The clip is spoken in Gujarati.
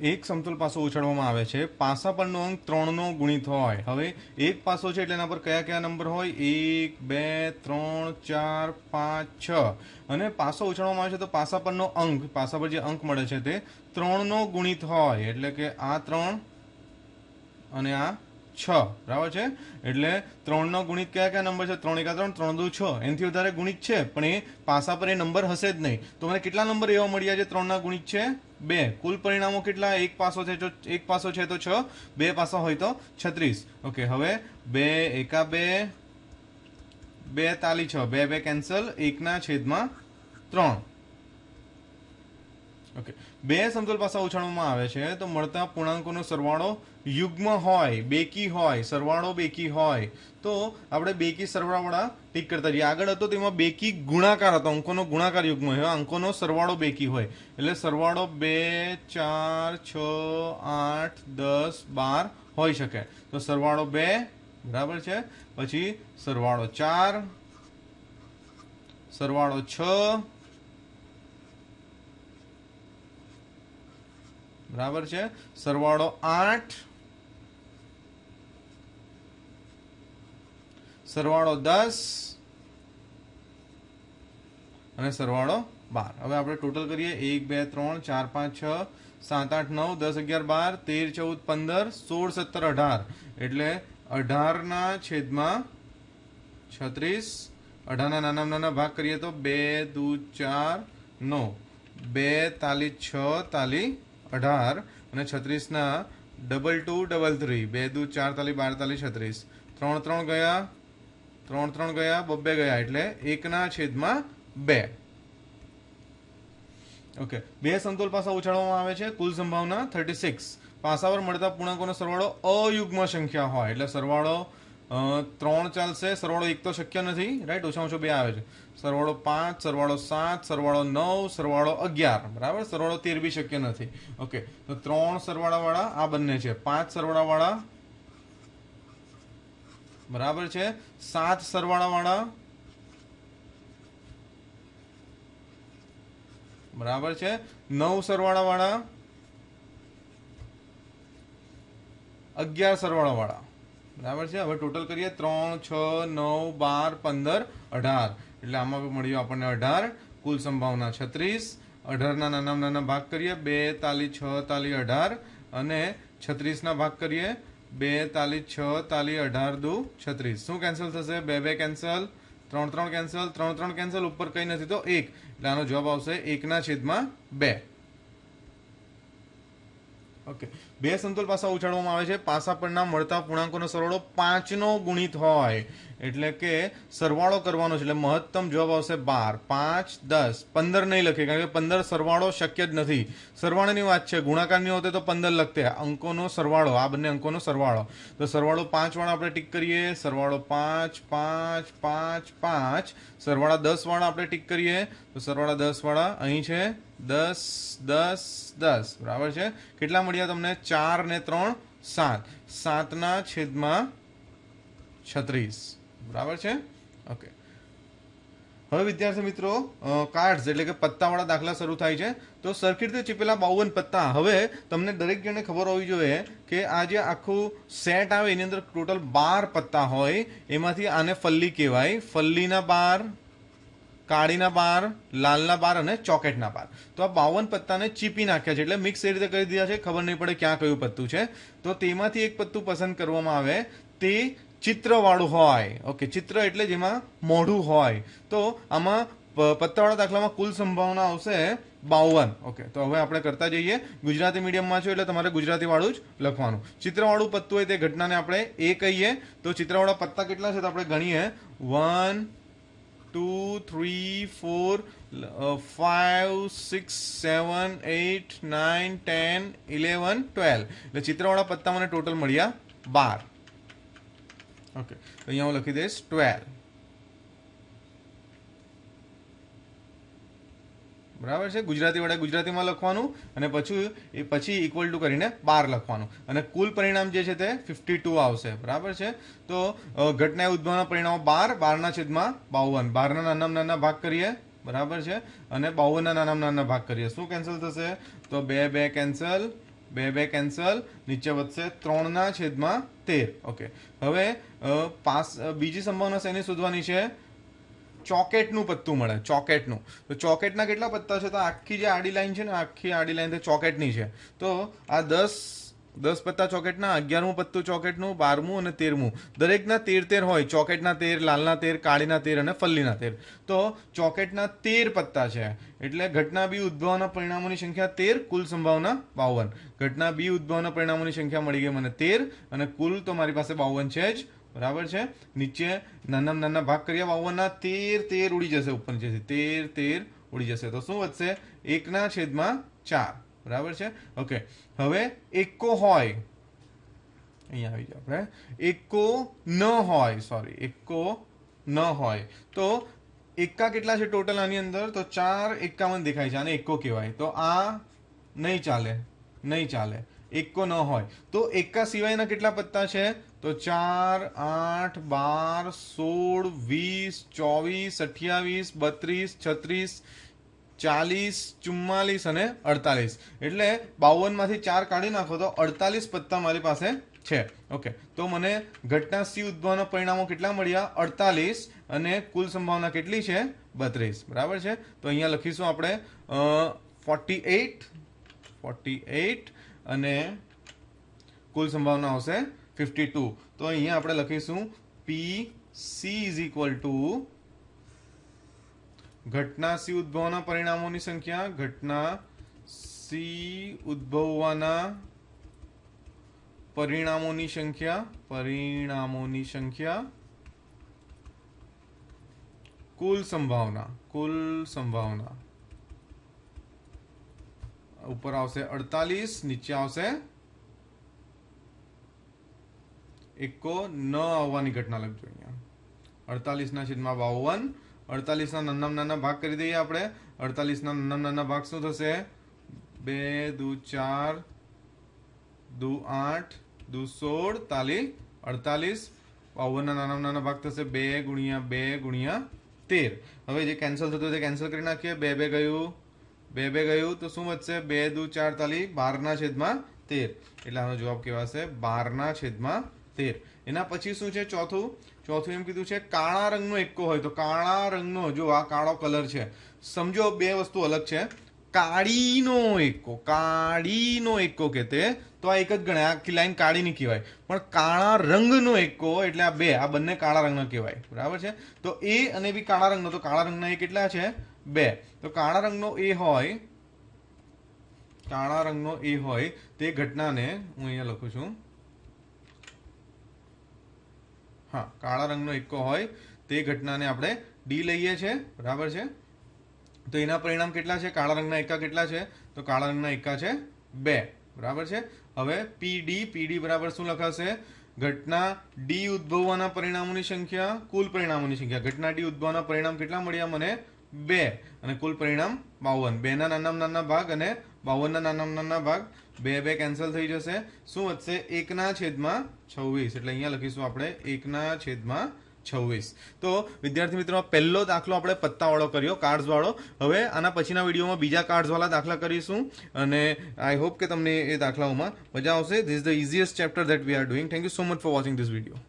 એક સમતોલ પાસો ઉછાળવામાં આવે છે. પાસા પરનો અંક ત્રણનો ગુણિત હોય. હવે એક પાસો છે એટલે એના પર કયા કયા નંબર હોય? એક, બે, ત્રણ, ચાર, પાંચ, છ. અને પાસો ઉછાળવામાં આવે છે તો પાસા પરનો અંક, પાસા પર જે અંક મળે છે તે ત્રણનો ગુણિત હોય. એટલે કે આ ત્રણ અને આ છ. બરાબર છે? એટલે ત્રણનો ગુણિત કયા કયા નંબર છે? ત્રણ એકા ત્રણ ત્રણ દુ છ. એનાથી વધારે ગુણિત છે, પણ એ પાસા પર એ નંબર હશે જ નહીં. તો મને કેટલા નંબર એવા મળ્યા છે ત્રણના ગુણિત છે? બે. કુલ પરિણામો કેટલા? એક પાસો છે તો એક પાસો છે તો છ. બે પાસા હોય તો છત્રીસ. ઓકે, હવે બે, એકા બે બે તાલી છ. બે બે કેન્સલ. એકના છેદમાં ત્રણ. ઓકે બે સમતોલ પાસા ઉછાળવામાં આવે છે. તો મળતા પૂર્ણાંકોનો સરવાળો યુગ્મ હોય, બેકી હોય, સરવાળો બેકી હોય. તો આપણે બેકી સરવાળાવાળા ટીક કરતા જઈએ. આગળ હતો તેમાં બેકી ગુણાકાર હતો. અંકોનો ગુણાકાર યુગ્મ હોય. અંકોનો સરવાળો બેકી હોય. એટલે સરવાળો બે, ચાર, છ, આઠ, દસ, બાર હોઈ શકે. તો સરવાળો બે, બરાબર છે? પછી સરવાળો ચાર, સરવાળો છ બરાબર છે? સરવાળો આઠ. સરવાળો દસ. અને સરવાળો બાર. હવે આપણે ટોટલ કરીએ. એક, બે, ત્રણ, ચાર, પાંચ, છ, સાત, આઠ, નવ, દસ, અગિયાર, બાર, તેર, ચૌદ, પંદર, સોળ, સત્તર, અઢાર. એટલે અઢારના છેદમાં છત્રીસ. અઢારના નાના નાના ભાગ કરીએ તો બે, દૂ, ચાર, નવ. બે, તાલી, છ, તાલી અઢાર અને છત્રીસના ડબલ ટુ ડબલ થ્રી બે દુ, ચાર તાલી, બાર તાલી, છત્રીસ. ત્રણ ત્રણ ગયા. ત્રણ ત્રણ ગયા, બબ્બે ગયા. એટલે એકના છેદમાં બે. ઓકે. બે સંતુલ પાસા ઉછાળવામાં આવે છે. કુલ સંભાવના થર્ટી સિક્સ પાસાવર મળતા પૂર્ણાંકોનો સરવાળો અયુગ્મ સંખ્યા હોય. એટલે સરવાળો ત્રણ ચાલશે, સરવાળો એક તો શક્ય નથી રાઈટ ઓછામાં ઓછો બે આવે છે. સરવાળો પાંચ, સરવાળો સાત, સરવાળો નવ, સરવાળો અગિયાર, બરાબર? સરવાળો તેર બી શક્ય નથી. ઓકે તો ત્રણ સરવાળાવાળા આ બંને છે. પાંચ સરવાળાવાળા, બરાબર છે? સાત સરવાળાવાળા, બરાબર છે? નવ સરવાળાવાળા, અગિયાર સરવાળાવાળા. બરાબર છે? હવે ટોટલ કરીએ, ત્રણ, છ, નવ, બાર, પંદર, અઢાર. એટલે આમાં મળ્યું આપણને અઢાર, કુલ સંભાવના છત્રીસ. અઢારના નાના નાના ભાગ કરીએ, બે, તાલી, છ, તાલી, અઢાર. અને છત્રીસના ભાગ કરીએ, બે, તાલી, છ, તાલી, અઢાર, દુ, છત્રીસ. શું કેન્સલ થશે? બે બે કેન્સલ ત્રણ ત્રણ કેન્સલ ત્રણ ત્રણ કેન્સલ ઉપર કંઈ નથી તો એક. એટલે આનો જવાબ આવશે એકના છેદમાં બે. ઓકે બે સમતોલ પાસા ઉછાળવામાં આવે છે. પાસા પરના મળતા પૂર્ણાંકોનો સરવાળો પાંચનો ગુણિત હોય. એટલે કે સરવાળો કરવાનો છે. એટલે મહત્તમ જવાબ આવશે બાર. પાંચ, દસ. પંદર નહીં લખે, કારણ કે પંદર સરવાળો શક્ય જ નથી. સરવાળાની વાત છે. ગુણાકારની હોતે તો પંદર લખતે. અંકોનો સરવાળો. આ બંને અંકોનો સરવાળો. તો સરવાળો પાંચવાળા આપણે ટીક કરીએ. સરવાળો પાંચ પાંચ પાંચ પાંચ. સરવાળા દસવાળા આપણે ટીક કરીએ. તો સરવાળા દસવાળા અહીં છે દસ દસ દસ. બરાબર છે? કેટલા મળ્યા તમને? ચાર ને ત્રણ, સાત. સાતના છેદમાં છત્રીસ. બરાબર છે? ઓકે. હવે વિદ્યાર્થી મિત્રો કાર્ડ્સ એટલે કે પત્તાવાળા દાખલા શરૂ થાય છે. તો સરખી રીતે ચીપેલા બાવન પત્તા. હવે તમને દરેક જણને ખબર હોવી જોઈએ કે આ જે આખું સેટ આવે એની અંદર ટોટલ બાર પત્તા હોય. એમાંથી આને ફલ્લી કહેવાય. ફલ્લીના બાર કાળીના બાર, લાલના બાર અને ચોકેટના બાર. તો આ બાવન પત્તાને ચીપી નાખ્યા છે. એટલે મિક્સ એ રીતે કરી દીધા છે. ખબર નહીં પડે ક્યાં કયું પત્તું છે. તો તેમાંથી એક પત્તું પસંદ કરવામાં આવે. તે ચિત્રવાળું હોય. ઓકે, ચિત્ર એટલે જેમાં મોઢું હોય. તો આમાં પત્તાવાળા દાખલામાં કુલ સંભાવના આવશે બાવન. ઓકે, તો હવે આપણે કરતા જઈએ. ગુજરાતી મીડિયમમાં છો એટલે તમારે ગુજરાતીવાળું જ લખવાનું. ચિત્રવાળું પત્તું હોય તે ઘટનાને આપણે એ કહીએ. તો ચિત્રવાળા પત્તા કેટલા છે તો આપણે ગણીએ. One two three four five six seven eight nine ten eleven twelve એટલે ચિત્રવાળા પત્તા મને ટોટલ મળ્યા બાર. ઓકે અહીંયા હું લખી દઈશ ટ્વેલ્વ બરાબર છે? ગુજરાતી વડે ગુજરાતીમાં લખવાનું અને પછી એ પછી ઇક્વલ ટુ કરીને બાર લખવાનું. અને કુલ પરિણામ જે છે તે ફિફ્ટી ટુ આવશે. બરાબર છે? તો ઘટના ઉદ્ભવના પરિણામો બાર, બારના છેદમાં બાવન. બારના નાના નાના ભાગ કરીએ. બરાબર છે? અને બાવનના નાના નાના ભાગ કરીએ. શું કેન્સલ થશે? તો બે બે કેન્સલ બે બે કેન્સલ નીચે વધશે ત્રણના છેદમાં તેર. ઓકે હવે પાસ બીજી સંભાવના શેની શોધવાની છે? ચોકેટનું પત્તું મળે, ચોકેટનું. તો ચોકેટના કેટલા પત્તા છે? તો આખી જે આડી લાઈન છે ને, આખી આડી લાઈન તે ચોકેટની છે. તો આ દસ દસ પત્તા ચોકેટના, અગિયારમું પત્તું ચોકેટનું, બારમું અને તેરમું. દરેકના તેર તેર હોય, ચોકેટના તેર, લાલના તેર, કાળીના તેર અને ફલ્લીના તેર. તો ચોકેટના તેર પત્તા છે. એટલે ઘટના બી ઉદ્ભવના પરિણામોની સંખ્યા તેર, કુલ સંભાવના બાવન. ઘટના બી ઉદ્ભવના પરિણામોની સંખ્યા મળી ગઈ મને તેર અને કુલ તો મારી પાસે બાવન છે જ બરાબર છે? નીચે નાના નાના ભાગ કર્યા બાવનના તેર તેર ઉડી જશે ઉપર નીચેથી. તેર તેર ઉડી જશે. તો શું વધશે? એકના છેદમાં ચાર. બરાબર છે? ઓકે. હવે એકો હોય. અહીંયા આવી જાઓ આપણે. એકો ન હોય. સોરી એકો ન હોય. તો એકા કેટલા છે ટોટલ આની અંદર? તો ચાર એકાવન દેખાય છે. આને એકો કહેવાય. તો આ નહીં ચાલે. નહીં ચાલે. એકો ન હોય. તો એકા સિવાયના કેટલા પત્તા છે? તો ચાર, આઠ, બાર, સોળ, વીસ, ચોવીસ, અઠ્યાવીસ, બત્રીસ, છત્રીસ, ચાલીસ, ચુમ્માલીસ અને અડતાલીસ. એટલે બાવનમાંથી ચાર કાઢી નાખો તો અડતાલીસ પત્તા મારી પાસે છે. ઓકે. તો મને ઘટના સી ઉદ્ભવના પરિણામો કેટલા મળ્યા? અડતાલીસ અને કુલ સંભાવના કેટલી છે? બત્રીસ. બરાબર છે? તો અહીંયા લખીશું આપણે ફોર્ટી એઇટ ફોર્ટી એટ અને કુલ સંભાવના આવશે ફિફ્ટી ટુ તો અહીંયા આપણે લખીશું P C is equal to ઘટના સી ઉદ્ભવના પરિણામોની સંખ્યા, ઘટના સી ઉદ્ભવવાના પરિણામોની સંખ્યા પરિણામોની સંખ્યા. કુલ સંભાવના કુલ સંભાવના. ઉપર આવશે અડતાલીસ, નીચે આવશે એકો ન આવવાની ઘટના લખજો અહીંયા. અડતાલીસ ના છેદમાં બાવન અડતાલીસ ના નાના નાના ભાગ કરી દઈએ આપણે. અડતાલીસ ના નાના નાના ભાગ શું થશે? બે, દુ, ચાર, દુ, આઠ, દુ, સોળ, તાલી, અડતાલીસ. બાવનના નાના નાના ભાગ થશે બે ગુણ્યા બે ગુણ્યા તેર. હવે જે કેન્સલ થતું તે કેન્સલ કરી નાખીએ. બે બે ગયું. બે બે ગયું તો શું વધશે? બે દુ ચાર તાલી બારના છેદમાં તેર. એટલે આનો જવાબ કહેવાશે બારના છેદમાં તેર. એના પછી શું છે ચોથું? ચોથું એમ કીધું છે કાળા રંગનો એક્કો હોય તો કાળા રંગનો, જો આ કાળો કલર છે. સમજો બે વસ્તુ અલગ છે. કાળીનો એક્કો કાળીનો એક્કો કે તે તો આ એક જ ગણાય. આખી લાઈન કાળીની કહેવાય. પણ કાળા રંગનો એક્કો એટલે આ બે, આ બંને કાળા રંગના કહેવાય. બરાબર છે? તો એ અને બી કાળા રંગનો, તો કાળા રંગના એ કેટલા છે? બે. તો કાળા રંગનો એ હોય, કાળા રંગનો એ હોય, તે ઘટનાને હું અહીંયા લખું છું. હા, કાળા રંગનો એક્કો હોય, તે ઘટનાને આપણે ડી લઈએ છીએ બરાબર છે? તો એના પરિણામ કેટલા છે? કાળા રંગના એકા કેટલા છે? તો કાળા રંગના એકા છે બે, બરાબર છે? હવે પીડી પીડી બરાબર શું લખાશે? ઘટના ડી ઉદ્ભવવાના પરિણામોની સંખ્યા, કુલ પરિણામોની સંખ્યા. ઘટના ડી ઉદ્ભવવાના પરિણામ કેટલા મળ્યા મને? બે. અને કુલ પરિણામ બાવન. બેના નાના નાના ભાગ અને બાવનના નાના નાના ભાગ. બે બે કેન્સલ થઈ જશે. શું વધશે? એકના છેદમાં છવ્વીસ. એટલે અહીંયા લખીશું આપણે એકના છેદમાં છવ્વીસ. તો વિદ્યાર્થી મિત્રો પહેલો દાખલો આપણે પત્તાવાળો કર્યો કાર્ડ્સવાળો હવે આના પછીના વિડીયોમાં બીજા કાર્ડ્સવાળા દાખલા કરીશું. અને આઈ હોપ કે તમને એ દાખલાઓમાં મજા આવશે. This the easiest chapter that we are doing thank you so much for watching this video